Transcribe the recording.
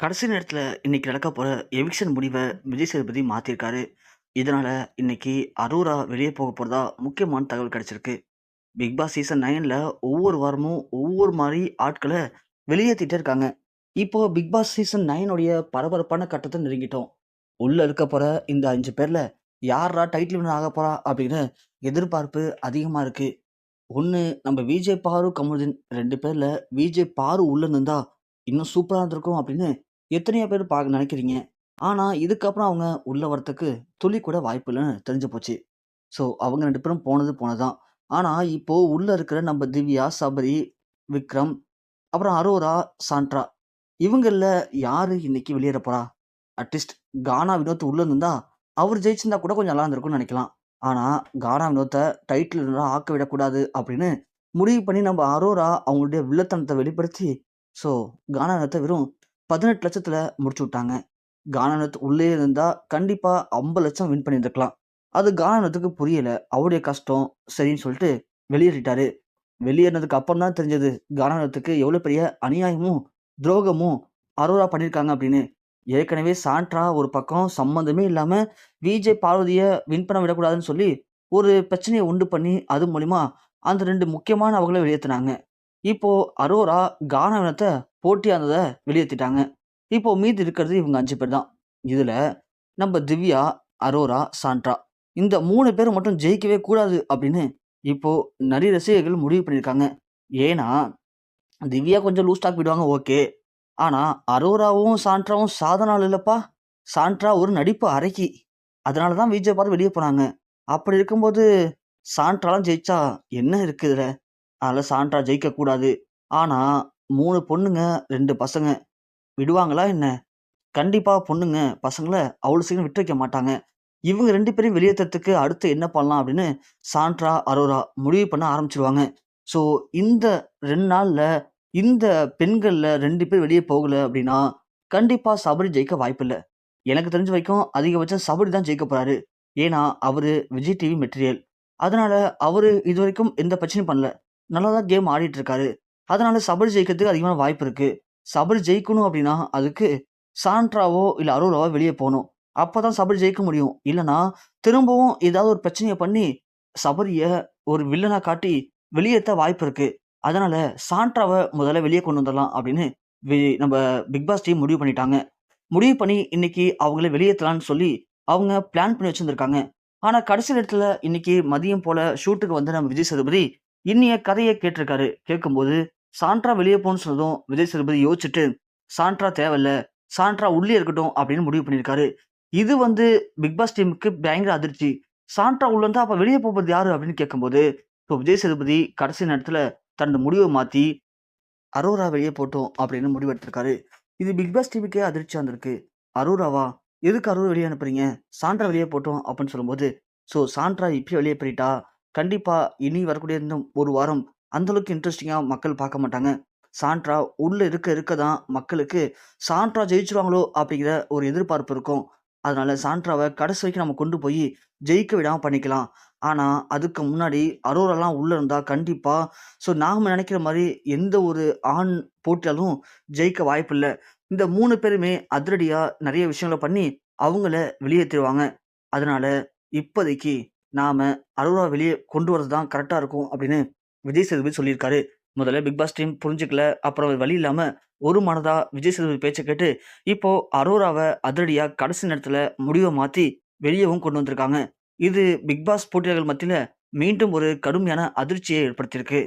கடைசி நேரத்தில் இன்னைக்கு நடக்க போகிற எவிக்ஷன் முடிவை விஜய் சேதுபதி மாற்றிருக்காரு இதனால் இன்னைக்கு அரூரா வெளியே போக போகிறதா முக்கியமான தகவல் கிடச்சிருக்கு பிக் பாஸ் சீசன் நைனில் ஒவ்வொரு வாரமும் ஒவ்வொரு மாதிரி ஆட்களை வெளியேற்றிட்டே இருக்காங்க. இப்போ பிக் பாஸ் சீசன் நைனுடைய பரபரப்பான கட்டத்தை நெருங்கிட்டோம். உள்ளே இருக்க போகிற இந்த அஞ்சு பேரில் யாரா டைட்டில் வின்னர் ஆகப் போகிறா அப்படின்னு எதிர்பார்ப்பு அதிகமாக இருக்குது ஒன்று நம்ம விஜே பாரு, கமருதீன் 2 பேர்ல விஜே பாரு உள்ளே இருந்தால் இன்னும் சூப்பராக இருந்திருக்கும் அப்படின்னு எத்தனையோ பேர் பார்க்க நினைக்கிறீங்க. ஆனால் இதுக்கப்புறம் அவங்க உள்ள வரத்துக்கு துளி கூட வாய்ப்பு இல்லைன்னு தெரிஞ்சு போச்சு. ஸோ அவங்க ரெண்டு பேரும் போனது போனதுதான். ஆனால் இப்போது உள்ளே இருக்கிற நம்ம திவ்யா, சபரி, விக்ரம், அப்புறம் அரோரா, சாண்ட்ரா இவங்கள்ல யார் இன்னைக்கு வெளியேற போகிறா அட்லீஸ்ட் கானா வினோத் உள்ளே இருந்தால் அவர் ஜெயிச்சிருந்தா கூட கொஞ்சம் நல்லா இருந்திருக்கும்னு நினைக்கலாம். ஆனால் கானா வினோத்தை டைட்டில் ஆக்க விடக்கூடாது அப்படின்னு முடிவு பண்ணி நம்ம அரோரா அவங்களுடைய வில்லத்தனத்தை வெளிப்படுத்தி ஸோ கானா வினோத்தை வெறும் 18,00,000த்துல முடிச்சு விட்டாங்க. கானா வினோத் உள்ளயே இருந்தா கண்டிப்பா 50,00,000 வின் பண்ணியிருந்துருக்கலாம் அது கானா புரியலை அவருடைய கஷ்டம் சரின்னு சொல்லிட்டு வெளியேறிட்டாரு. வெளியேறினதுக்கு அப்புறம் தான் தெரிஞ்சது கானா எவ்வளோ பெரிய அநியாயமும், துரோகமும் அரோரா பண்ணியிருக்காங்க அப்படின்னு. ஏற்கனவே சாண்ட்ரா ஒரு பக்கம் சம்மந்தமே இல்லாமல் விஜே பார்வதியை வின் பண்ண விடக்கூடாதுன்னு சொல்லி ஒரு பிரச்சனையை உண்டு பண்ணி அது மூலிமா அந்த ரெண்டு முக்கியமான அவங்கள வெளியேற்றினாங்க இப்போ அரோரா, கானா வினோத்த வெளியேற்றிட்டாங்க இருந்தத இப்போ மீதி இருக்கிறது இவங்க அஞ்சு பேர் தான். இதில் நம்ம திவ்யா, அரோரா, சாண்ட்ரா இந்த மூணு பேரும் மட்டும் ஜெயிக்கவே கூடாது அப்படின்னு இப்போ நிறைய ரசிகர்கள் முடிவு பண்ணியிருக்காங்க. ஏன்னா திவ்யா கொஞ்சம் லூஸ் டாக் விடுவாங்க ஓகே. ஆனால் அரோராவும், சாண்ட்ராவும் சாதனால் இல்லைப்பா சாண்ட்ரா ஒரு நடிப்பு அரைக்கி அதனால தான் விஜய் பார்த்து வெளியே போனாங்க. அப்படி இருக்கும்போது சாண்ட்ராலாம் ஜெயிச்சா என்ன இருக்குதுல அதில் அதனால சாண்ட்ரா ஜெயிக்கக்கூடாது ஆனால் மூணு 3 பொண்ணுங்க, 2 பசங்க விடுவாங்களா என்ன? கண்டிப்பா பொண்ணுங்க, பசங்கள அவ்வளோ சீக்கிரம் விட்டு வைக்க மாட்டாங்க. இவங்க 2 பேரையும் வெளியேத்துறதுக்கு அடுத்து என்ன பண்ணலாம் அப்படின்னு சாண்ட்ரா, அரோரா முடிவு பண்ண ஆரம்பிச்சுருவாங்க. ஸோ இந்த 2 நாள்ல இந்த பெண்கள்ல 2 பேர் வெளியே போகல அப்படின்னா கண்டிப்பா சபரி ஜெயிக்க வாய்ப்பில்ல. எனக்கு தெரிஞ்ச வரைக்கும் அதிகபட்சம் சபரி தான் ஜெயிக்க போறாரு. ஏன்னா அவரு விஜய் டிவி மெட்டீரியல். அதனால அவரு இதுவரைக்கும் எந்த பிரச்சனையும் பண்ணல. நல்லா தான் கேம் ஆடிட்டு இருக்காரு. அதனால சபரி ஜெயிக்கிறதுக்கு அதிகமான வாய்ப்பு இருக்கு. சபரி ஜெயிக்கணும் அப்படின்னா அதுக்கு சாண்ட்ராவோ இல்ல அரோராவோ போகணும் அப்போ அப்பதான் சபரி ஜெயிக்க முடியும். இல்லைன்னா திரும்பவும் ஏதாவது ஒரு பிரச்சனையை பண்ணி சபரிய ஒரு வில்லனா காட்டி வெளியேற்ற வாய்ப்பு இருக்கு. அதனால சாண்ட்ராவை முதல்ல வெளியே கொண்டு வந்துடலாம் அப்படின்னு வி நம்ம பிக்பாஸ் டீம் முடிவு பண்ணிட்டாங்க. முடிவு பண்ணி இன்னைக்கு அவங்கள வெளியேற்றலான்னு சொல்லி அவங்க பிளான் பண்ணி வச்சிருந்திருக்காங்க. ஆனா கடைசி நேரத்துல இன்னைக்கு மதியம் போல ஷூட்டுக்கு வந்து நம்ம விஜய் சதுபதி இன்னிய கதையை கேட்டிருக்காரு. கேட்கும்போது சாண்ட்ரா வெளியே போன்னு சொன்னதும் விஜய் சேதுபதி யோசிச்சுட்டு சாண்ட்ரா தேவையில்ல. சாண்ட்ரா உள்ளே இருக்கட்டும் அப்படின்னு முடிவு பண்ணியிருக்காரு. இது வந்து பிக்பாஸ் டீமுக்கு பயங்கர அதிர்ச்சி. சாண்ட்ரா உள்ள இருந்தால் அப்போ வெளியே போகிறது யாரு அப்படின்னு கேட்கும்போது இப்போ விஜய் சேதுபதி கடைசி நேரத்தில் தன்னோட முடிவை மாற்றி அரோரா வெளியே போட்டோம் அப்படின்னு முடிவு எடுத்திருக்காரு. இது பிக்பாஸ் டீமுக்கே அதிர்ச்சியா இருந்திருக்கு. அரோராவா? எதுக்கு அரோரா வெளியே அனுப்புறீங்க? சாண்ட்ரா வெளியே போட்டோம் அப்படின்னு சொல்லும்போது ஸோ சாண்ட்ரா இப்பயே வெளியே போயிட்டா கண்டிப்பாக இனி வரக்கூடிய இந்த ஒரு வாரம் அந்தளவுக்கு இன்ட்ரெஸ்டிங்காக மக்கள் பார்க்க மாட்டாங்க. சாண்ட்ரா உள்ளே இருக்க இருக்க தான் மக்களுக்கு சாண்ட்ரா ஜெயிச்சுருவாங்களோ அப்படிங்கிற ஒரு எதிர்பார்ப்பு இருக்கும். அதனால சாண்ட்ராவை கடைசி வரைக்கும் நம்ம கொண்டு போய் ஜெயிக்க விடாமல் பண்ணிக்கலாம். ஆனால் அதுக்கு முன்னாடி அரோரெல்லாம் உள்ளே இருந்தால் கண்டிப்பாக ஸோ நாம் நினைக்கிற மாதிரி எந்த ஒரு ஆண் போட்டியாலும் ஜெயிக்க வாய்ப்பில்லை இந்த மூணு பேருமே அதிரடியாக நிறைய விஷயங்கள பண்ணி அவங்கள வெளியேற்றிடுவாங்க அதனால் இப்போதைக்கு நாம அரோரா வெளியே கொண்டு வரது தான் கரெக்டாக இருக்கும் அப்படின்னு விஜய் சேதுபதி சொல்லியிருக்காரு. முதல்ல பிக் பாஸ் டீம் புரிஞ்சுக்கல. அப்புறம் வழி இல்லாமல் ஒரு மனதாக விஜய் சேதுபதி பேச்சை கேட்டு இப்போது அரோராவை அதிரடியாக கடைசி நேரத்தில் முடிவை மாற்றி வெளியவும் கொண்டு வந்திருக்காங்க. இது பிக் பாஸ் போட்டியாளர்கள் மத்தியில் மீண்டும் ஒரு கடுமையான அதிர்ச்சியை ஏற்படுத்தியிருக்கு.